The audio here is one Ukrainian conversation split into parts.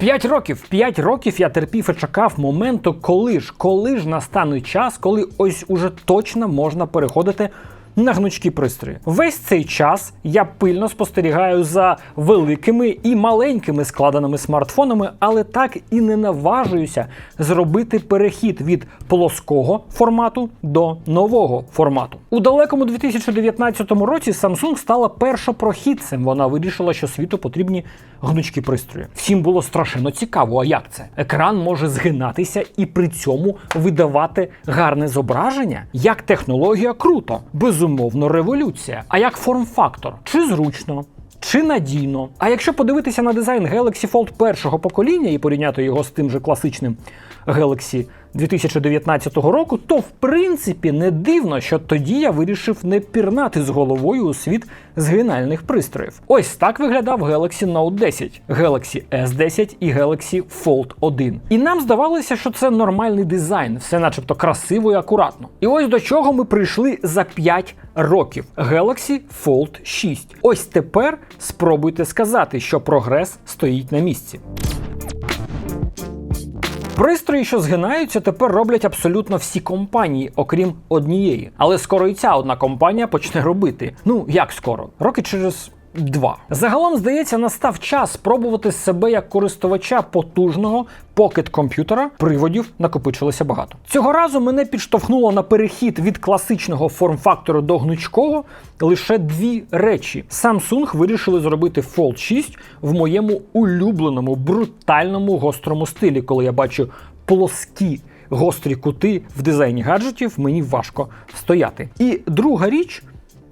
П'ять років, п'ять років я терпів і чекав моменту, коли ж, коли ж настане час, коли ось уже точно можна переходити на гнучкі пристрої. Весь цей час я пильно спостерігаю за великими і маленькими складеними смартфонами, але так і не наважуюся зробити перехід від плоского формату до нового формату. У далекому 2019 році Samsung стала першопрохідцем. Вона вирішила, що світу потрібні гнучкі пристрої. Всім було страшенно цікаво, а як це? Екран може згинатися і при цьому видавати гарне зображення. Як технологія круто, безумовно, революція. А як форм-фактор? Чи зручно? Чи надійно? А якщо подивитися на дизайн Galaxy Fold першого покоління і порівняти його з тим же класичним Galaxy 2019 року, то в принципі не дивно, що тоді я вирішив не пірнати з головою у світ згинальних пристроїв. Ось так виглядав Galaxy Note 10, Galaxy S10 і Galaxy Fold 1. І нам здавалося, що це нормальний дизайн, все начебто красиво і акуратно. І ось до чого ми прийшли за 5 років. Galaxy Fold 6. Ось тепер спробуйте сказати, що прогрес стоїть на місці. Пристрої, що згинаються, тепер роблять абсолютно всі компанії, окрім однієї. Але скоро і ця одна компанія почне робити. Ну як скоро? Роки через. Два загалом здається, настав час спробувати себе як користувача потужного покет комп'ютера. Приводів накопичилося багато. Цього разу мене підштовхнуло на перехід від класичного форм-фактору до гнучкого лише дві речі. Samsung вирішили зробити Fold 6 в моєму улюбленому брутальному гострому стилі, коли я бачу плоскі. Гострі кути в дизайні гаджетів мені важко стояти. І друга річ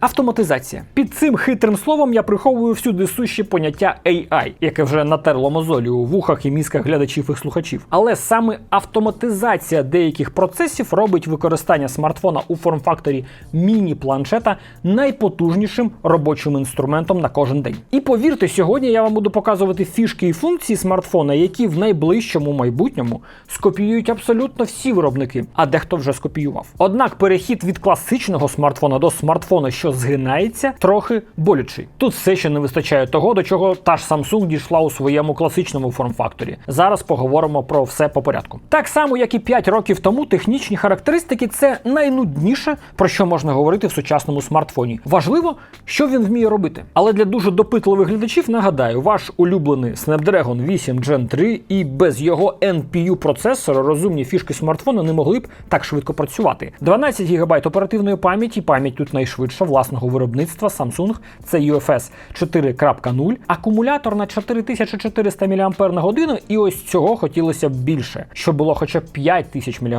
Автоматизація. Під цим хитрим словом я приховую всюди суші поняття AI, яке вже натерло мозолі у вухах і мізках глядачів і слухачів. Але саме автоматизація деяких процесів робить використання смартфона у форм-факторі міні-планшета найпотужнішим робочим інструментом на кожен день. І повірте, сьогодні я вам буду показувати фішки і функції смартфона, які в найближчому майбутньому скопіюють абсолютно всі виробники, а дехто вже скопіював. Однак перехід від класичного смартфона до смартфона, що згинається, трохи болючий. Тут все ще не вистачає того, до чого та ж Samsung дійшла у своєму класичному форм-факторі. Зараз поговоримо про все по порядку. Так само, як і 5 років тому, технічні характеристики це найнудніше, про що можна говорити в сучасному смартфоні. Важливо, що він вміє робити. Але для дуже допитливих глядачів нагадаю, ваш улюблений Snapdragon 8 Gen 3 і без його NPU процесора розумні фішки смартфона не могли б так швидко працювати. 12 ГБ оперативної пам'яті, пам'ять тут найшвидша власного виробництва Samsung, це UFS 4.0, акумулятор на 4400 мАч, і ось цього хотілося б більше, щоб було хоча б 5000 мАч.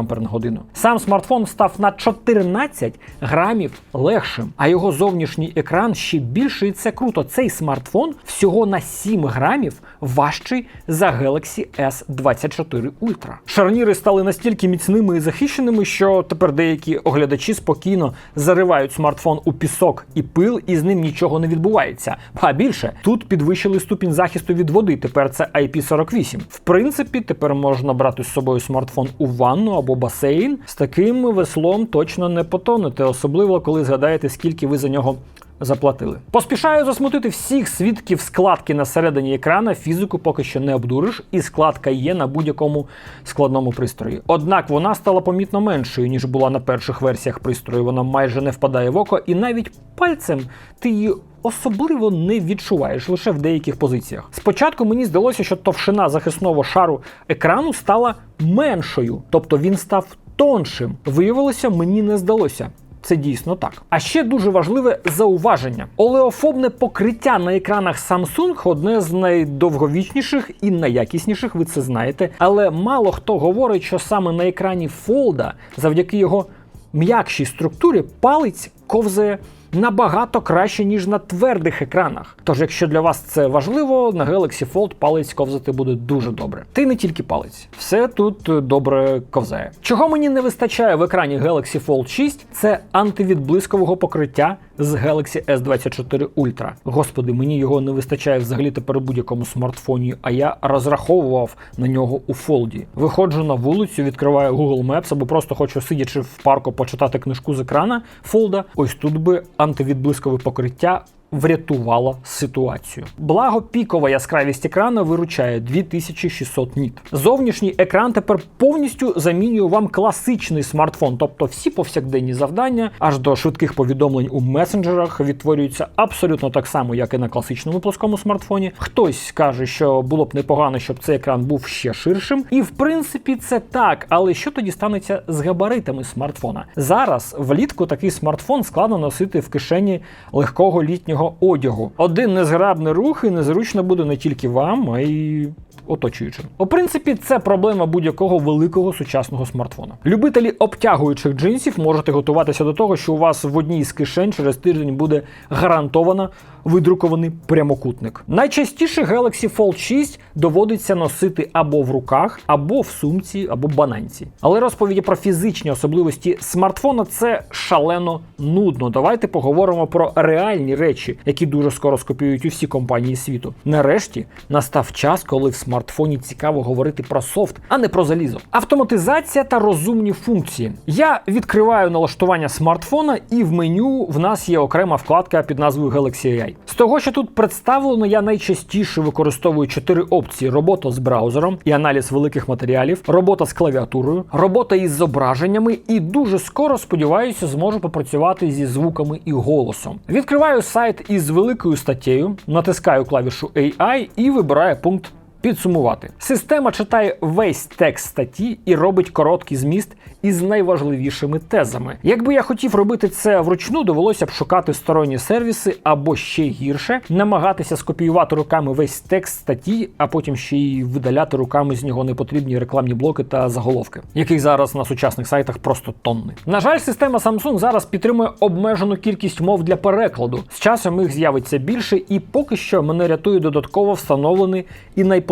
Сам смартфон став на 14 грамів легшим, а його зовнішній екран ще більший. І це круто. Цей смартфон всього на 7 грамів важчий за Galaxy S24 Ultra. Шарніри стали настільки міцними і захищеними, що тепер деякі оглядачі спокійно заривають смартфон у пісок і пил, і з ним нічого не відбувається. А більше тут підвищили ступінь захисту від води. Тепер це IP48. В принципі, тепер можна брати з собою смартфон у ванну або басейн. З таким веслом точно не потонете, особливо коли згадаєте, скільки ви за нього. Заплатили. Поспішаю засмутити всіх свідків складки на середині екрана. Фізику поки що не обдуриш, і складка є на будь-якому складному пристрої. Однак вона стала помітно меншою, ніж була на перших версіях пристрою. Вона майже не впадає в око, і навіть пальцем ти її. Особливо не відчуваєш лише в деяких позиціях. Спочатку мені здалося, що товщина захисного шару екрану стала меншою, тобто він став тоншим. Виявилося, мені не здалося. Це дійсно так. А ще дуже важливе зауваження: олеофобне покриття на екранах Samsung одне з найдовговічніших і найякісніших, ви це знаєте. Але мало хто говорить, що саме на екрані Fold, завдяки його м'якшій структурі, палець ковзає. Набагато краще, ніж на твердих екранах. Тож, якщо для вас це важливо, на Galaxy Fold палець ковзати буде дуже добре. Ти не тільки палець, все тут добре ковзає. Чого мені не вистачає в екрані Galaxy Fold 6, це антивідблискового покриття з Galaxy S24 Ultra. Господи, мені його не вистачає взагалі тепер у будь-якому смартфоні, а я розраховував на нього у Fold. Виходжу на вулицю, відкриваю Google Maps або просто хочу сидячи в парку почитати книжку з екрана Fold. Ось тут би антивідблискове покриття врятувало ситуацію. Благо, пікова яскравість екрана виручає 2600 ніт. Зовнішній екран тепер повністю замінює вам класичний смартфон, тобто всі повсякденні завдання, аж до швидких повідомлень у месенджерах відтворюються абсолютно так само, як і на класичному плоскому смартфоні. Хтось каже, що було б непогано, щоб цей екран був ще ширшим. І в принципі це так. Але що тоді станеться з габаритами смартфона? Зараз влітку такий смартфон складно носити в кишені легкого літнього одягу. Один незграбний рух і незручно буде не тільки вам, а й оточуючим. У принципі, це проблема будь-якого великого сучасного смартфона. Любителі обтягуючих джинсів можете готуватися до того, що у вас в одній з кишень через тиждень буде гарантовано видрукований прямокутник. Найчастіше Galaxy Fold 6 доводиться носити або в руках, або в сумці, або бананці. Але розповіді про фізичні особливості смартфона це шалено нудно. Давайте поговоримо про реальні речі, які дуже скоро скопіюють усі компанії світу. Нарешті настав час, коли в смартфоні цікаво говорити про софт, а не про залізо. Автоматизація та розумні функції. Я відкриваю налаштування смартфона, і в меню в нас є окрема вкладка під назвою Galaxy AI. З того, що тут представлено, я найчастіше використовую чотири опції: робота з браузером і аналіз великих матеріалів, робота з клавіатурою, робота із зображеннями, і дуже скоро, сподіваюся, зможу попрацювати зі звуками і голосом. Відкриваю сайт із великою статтєю, натискаю клавішу AI і вибираю пункт. Підсумувати. Система читає весь текст статті і робить короткий зміст із найважливішими тезами. Якби я хотів робити це вручну, довелося б шукати сторонні сервіси або ще гірше, намагатися скопіювати руками весь текст статті, а потім ще й видаляти руками з нього непотрібні рекламні блоки та заголовки, яких зараз на сучасних сайтах просто тонни. На жаль, система Samsung зараз підтримує обмежену кількість мов для перекладу. З часом їх з'явиться більше, і поки що мене рятує додатково встановлений і найпотужніший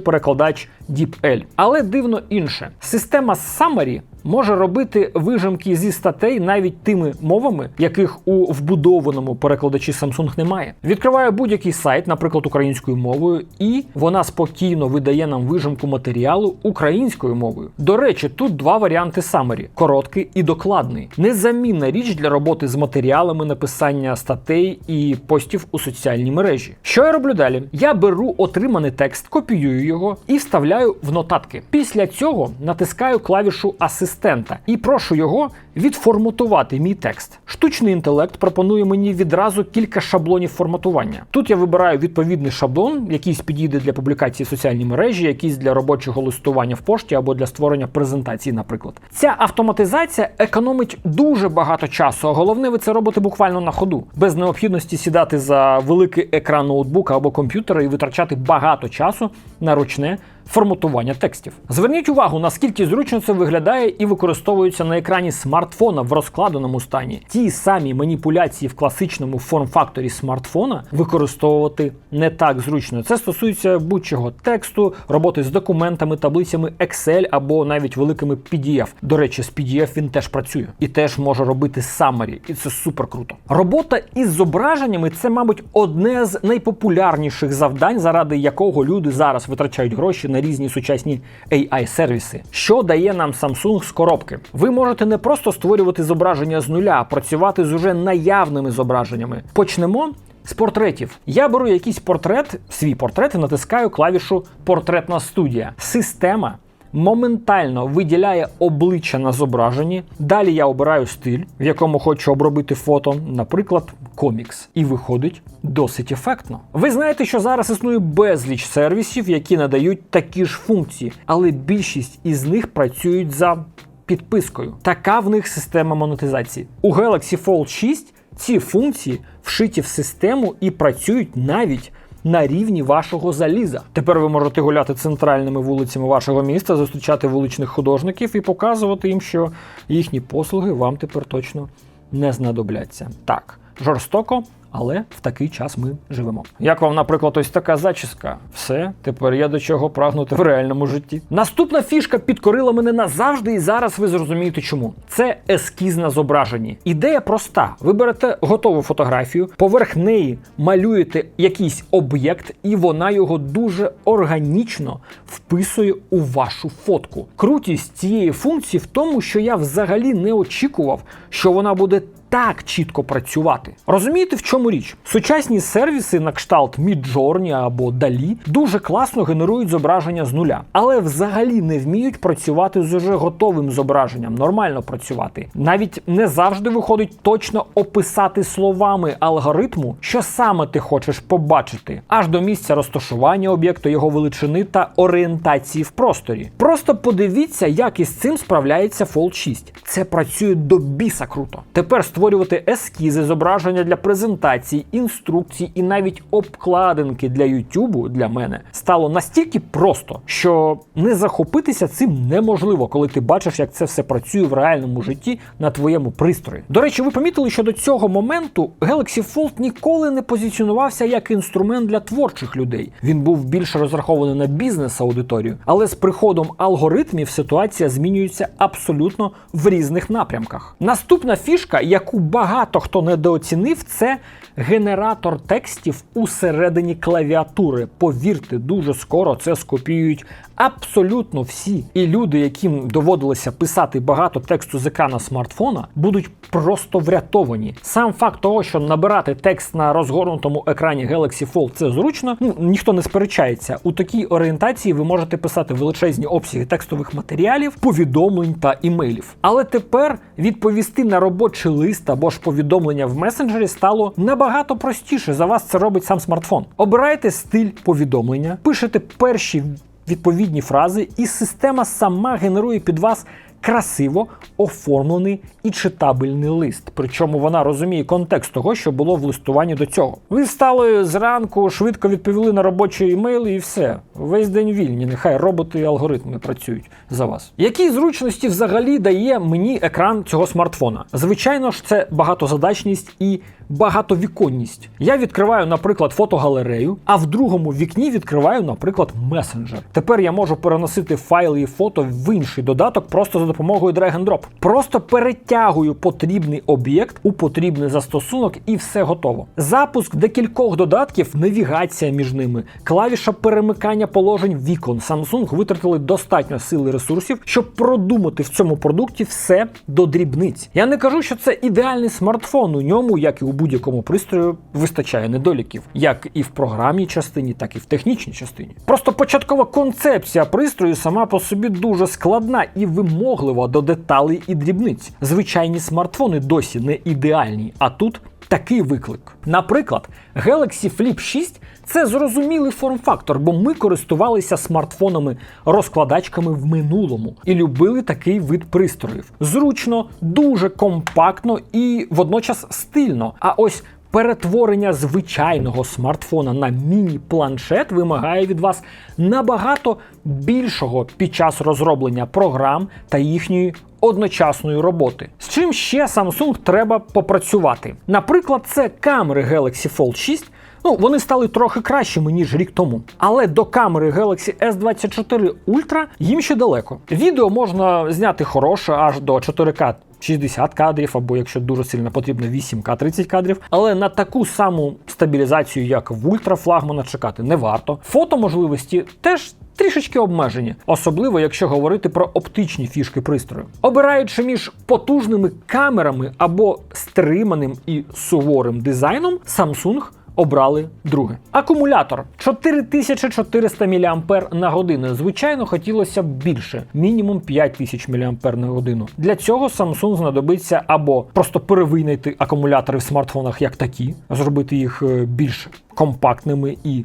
перекладач DeepL. Але дивно інше. Система Summary може робити вижимки зі статей навіть тими мовами, яких у вбудованому перекладачі Samsung немає. Відкриваю будь-який сайт, наприклад, українською мовою, і вона спокійно видає нам вижимку матеріалу українською мовою. До речі, тут два варіанти Summary – короткий і докладний. Незамінна річ для роботи з матеріалами написання статей і постів у соціальній мережі. Що я роблю далі? Я беру отриманий текст, копіюю його і вставляю в нотатки. Після цього натискаю клавішу асистента і прошу його відформатувати мій текст. Штучний інтелект пропонує мені відразу кілька шаблонів форматування. Тут я вибираю відповідний шаблон, якийсь підійде для публікації в соціальній мережі, якийсь для робочого листування в пошті або для створення презентації, наприклад. Ця автоматизація економить дуже багато часу, а головне, ви це робите буквально на ходу, без необхідності сідати за великий екран ноутбука або комп'ютера і витрачати багато часу на ручне форматування текстів. Зверніть увагу, наскільки зручно це виглядає і використовується на екрані смартфона в розкладеному стані. Ті самі маніпуляції в класичному форм-факторі смартфона використовувати не так зручно. Це стосується будь-чого тексту, роботи з документами, таблицями Excel або навіть великими PDF. До речі, з PDF він теж працює і теж може робити summary, і це супер круто. Робота із зображеннями це, мабуть, одне з найпопулярніших завдань, заради якого люди зараз витрачають гроші на різні сучасні AI-сервіси. Що дає нам Samsung з коробки? Ви можете не просто створювати зображення з нуля, а працювати з уже наявними зображеннями. Почнемо. З портретів я беру якийсь портрет, свій портрет і натискаю клавішу Портретна студія. Система моментально виділяє обличчя на зображенні. Далі я обираю стиль, в якому хочу обробити фото, наприклад, комікс, і виходить досить ефектно. Ви знаєте, що зараз існує безліч сервісів, які надають такі ж функції, але більшість із них працюють за підпискою. Така в них система монетизації. У Galaxy Fold 6 ці функції вшиті в систему і працюють навіть на рівні вашого заліза. Тепер ви можете гуляти центральними вулицями вашого міста, зустрічати вуличних художників і показувати їм, що їхні послуги вам тепер точно не знадобляться. Так, жорстоко. Але в такий час ми живемо. Як вам, наприклад, ось така зачіска? Все, тепер я до чого прагнути в реальному житті. Наступна фішка підкорила мене назавжди, і зараз ви зрозумієте, чому це ескіз на зображенні. Ідея проста: ви берете готову фотографію, поверх неї малюєте якийсь об'єкт, і вона його дуже органічно вписує у вашу фотку. Крутість цієї функції в тому, що я взагалі не очікував, що вона буде так чітко працювати. Розумієте, в чому річ? Сучасні сервіси на кшталт Midjourney або DALL-E дуже класно генерують зображення з нуля, але взагалі не вміють працювати з уже готовим зображенням, нормально працювати. Навіть не завжди виходить точно описати словами алгоритму, що саме ти хочеш побачити, аж до місця розташування об'єкту, його величини та орієнтації в просторі. Просто подивіться, як із цим справляється Fold 6. Це працює до біса круто. Тепер створювати ескізи, зображення для презентацій, інструкцій і навіть обкладинки для YouTube для мене стало настільки просто, що не захопитися цим неможливо, коли ти бачиш, як це все працює в реальному житті на твоєму пристрої. До речі, ви помітили, що до цього моменту Galaxy Fold ніколи не позиціонувався як інструмент для творчих людей. Він був більше розрахований на бізнес-аудиторію, але з приходом алгоритмів ситуація змінюється абсолютно в різних напрямках. Наступна фішка, яку багато хто недооцінив, це генератор текстів усередині клавіатури. Повірте, дуже скоро це скопіюють абсолютно всі. І люди, яким доводилося писати багато тексту з екрана смартфона, будуть просто врятовані. Сам факт того, що набирати текст на розгорнутому екрані Galaxy Fold це зручно, ну ніхто не сперечається. У такій орієнтації ви можете писати величезні обсяги текстових матеріалів, повідомлень та імейлів. Але тепер відповісти на робочий лист або ж повідомлення в месенджері стало набагато простіше. За вас це робить сам смартфон. Обирайте стиль повідомлення, пишете перші відповідні фрази, і система сама генерує під вас красиво оформлений і читабельний лист. Причому вона розуміє контекст того, що було в листуванні до цього. Ви встали зранку, швидко відповіли на робочий емейл і все. Весь день вільні. Нехай роботи і алгоритми працюють за вас. Які зручності взагалі дає мені екран цього смартфона? Звичайно ж, це багатозадачність і багатовіконність. Я відкриваю, наприклад, фотогалерею, а в другому вікні відкриваю, наприклад, месенджер. Тепер я можу переносити файли і фото в інший додаток просто за допомогою drag and drop. Просто перетягую потрібний об'єкт у потрібний застосунок і все готово. Запуск декількох додатків, навігація між ними, клавіша перемикання положень вікон. Samsung витратили достатньо сил і ресурсів, щоб продумати в цьому продукті все до дрібниць. Я не кажу, що це ідеальний смартфон. У ньому, як і у будь-якому пристрою, вистачає недоліків, як і в програмній частині, так і в технічній частині. Просто початкова концепція пристрою сама по собі дуже складна і вимоглива до деталей і дрібниць. Звичайні смартфони досі не ідеальні, а тут такий виклик. Наприклад, Galaxy Flip 6 це зрозумілий форм-фактор, бо ми користувалися смартфонами розкладачками в минулому і любили такий вид пристроїв. Зручно, дуже компактно і водночас стильно. А ось Перетворення звичайного смартфона на міні-планшет вимагає від вас набагато більшого під час розроблення програм та їхньої одночасної роботи. З чим ще Samsung треба попрацювати? Наприклад, це камери Galaxy Fold 6. Ну, вони стали трохи кращими, ніж рік тому. Але до камери Galaxy S24 Ultra їм ще далеко. Відео можна зняти хороше аж до 4К 60 кадрів, або якщо дуже сильно потрібно 8К 30 кадрів. Але на таку саму стабілізацію, як в ультрафлагмана, чекати не варто. Фотоможливості теж. Трішечки обмежені, особливо якщо говорити про оптичні фішки пристрою. Обираючи між потужними камерами або стриманим і суворим дизайном, Samsung обрали друге. Акумулятор 4400 мА на годину. Звичайно, хотілося б більше, мінімум 5000 мА на годину. Для цього Samsung знадобиться або просто перевинайти акумулятори в смартфонах як такі, зробити їх е, більш компактними і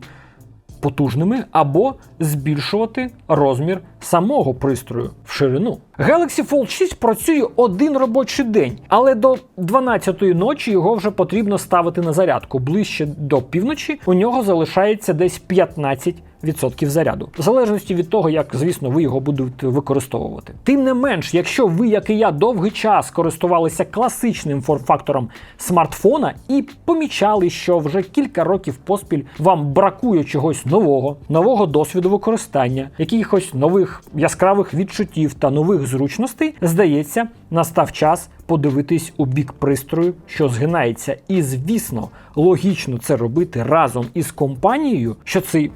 потужними, або збільшувати розмір самого пристрою в ширину. Galaxy Fold 6 працює один робочий день, але до 12-ї ночі його вже потрібно ставити на зарядку. Ближче до півночі у нього залишається десь 15 відсотків заряду, в залежності від того, як, звісно, ви його будете використовувати. Тим не менш, якщо ви, як і я, довгий час користувалися класичним форм-фактором смартфона і помічали, що вже кілька років поспіль вам бракує чогось нового, нового досвіду використання, якихось нових яскравих відчуттів та нових зручностей, здається, настав час подивитись у бік пристрою, що згинається. І звісно, логічно це робити разом із компанією, що цей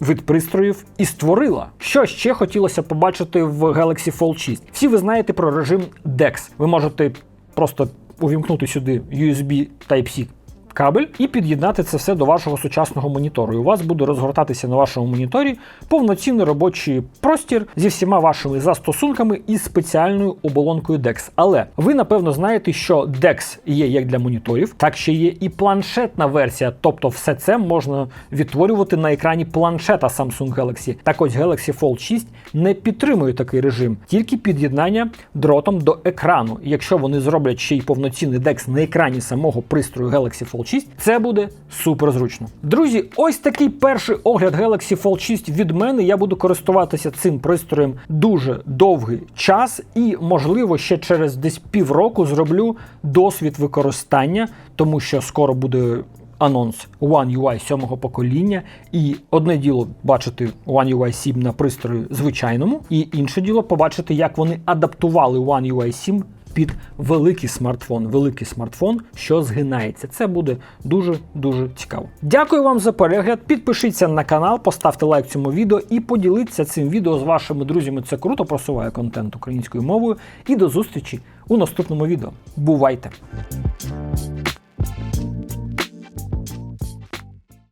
вид пристроїв і створила. Що ще хотілося побачити в Galaxy Fold 6? Всі ви знаєте про режим DeX. Ви можете просто увімкнути сюди USB Type-C кабель і під'єднати це все до вашого сучасного монітору. І у вас буде розгортатися на вашому моніторі повноцінний робочий простір зі всіма вашими застосунками і спеціальною оболонкою DeX. Але ви напевно знаєте, що DeX є як для моніторів, так ще є і планшетна версія. Тобто, все це можна відтворювати на екрані планшета Samsung Galaxy. Так ось Galaxy Fold 6 не підтримує такий режим, тільки під'єднання дротом до екрану. Якщо вони зроблять ще й повноцінний DeX на екрані самого пристрою Galaxy Fold 6, це буде супер зручно. Друзі, ось такий перший огляд Galaxy Fold 6 від мене. Я буду користуватися цим пристроєм дуже довгий час, і, можливо, ще через десь півроку зроблю досвід використання, тому що скоро буде. Анонс One UI 7 покоління, і одне діло бачити One UI 7 на пристрої звичайному, і інше діло побачити, як вони адаптували One UI 7 під великий смартфон, великий смартфон, що згинається. Це буде дуже дуже цікаво. Дякую вам за перегляд. Підпишіться на канал, поставте лайк цьому відео і поділіться цим відео з вашими друзями. Це круто просуває контент українською мовою. І до зустрічі у наступному відео. Бувайте!